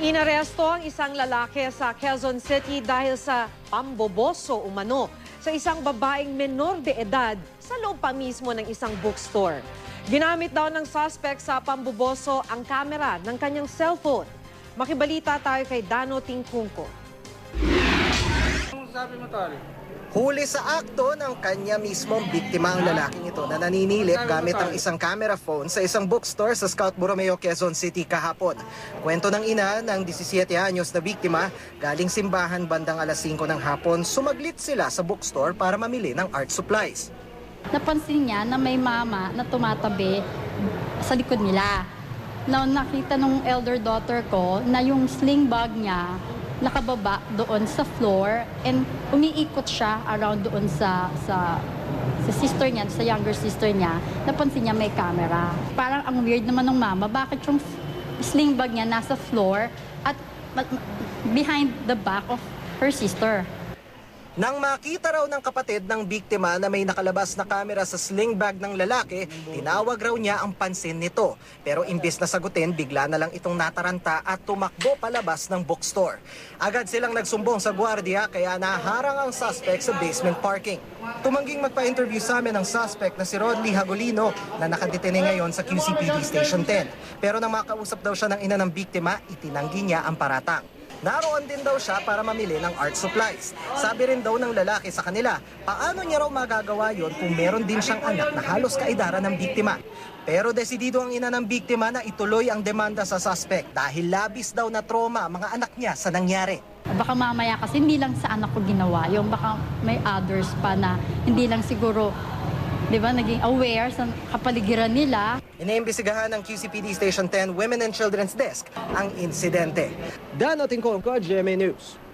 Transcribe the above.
Inaresto ang isang lalaki sa Quezon City dahil sa pamboboso umano sa isang babaeng menor de edad sa loob pa mismo ng isang bookstore. Ginamit daw ng suspect sa pamboboso ang kamera ng kanyang cellphone. Makibalita tayo kay Dano Tingkungko. Anong sabi mo, Tol? Huli sa akto ng kanya mismong biktima ang lalaking ito na naninilip gamit ang isang camera phone sa isang bookstore sa Scout Borromeo, Quezon City kahapon. Kwento ng ina ng 17 anyos na biktima, galing simbahan bandang alas 5 ng hapon, sumaglit sila sa bookstore para mamili ng art supplies. napansin niya na may mama na tumatabi sa likod nila. Na nakita nung elder daughter ko na yung sling bag niya nakababa doon sa floor and umiikot siya around doon sa sa sa sister niya, sa younger sister niya, napansin niya may camera. Parang ang weird naman ng mama, bakit yung sling bag niya nasa floor at behind the back of her sister. Nang makita raw ng kapatid ng biktima na may nakalabas na kamera sa sling bag ng lalaki, tinawag raw niya ang pansin nito. Pero imbis na sagutin, bigla na lang itong nataranta at tumakbo palabas ng bookstore. Agad silang nagsumbong sa gwardiya kaya naharang ang suspect sa basement parking. Tumangging magpa-interview sa amin ang suspect na si Rodley Hagolino na nakadetene ngayon sa QCPD Station 10. Pero nang makausap daw siya ng ina ng biktima, itinanggi niya ang paratang. Naroon din daw siya para mamili ng art supplies. Sabi rin daw ng lalaki sa kanila, paano niya raw magagawa yon kung meron din siyang anak na halos kaedara ng biktima. Pero desidido ang ina ng biktima na ituloy ang demanda sa suspect dahil labis daw na trauma mga anak niya sa nangyari. Baka mamaya kasi hindi lang sa anak ko ginawa, yung baka may others pa na hindi lang siguro, di ba, naging aware sa kapaligiran nila. Iniimbestigahan ng QCPD Station 10 Women and Children's Desk ang insidente. Dano Tingkong ko, GMA News.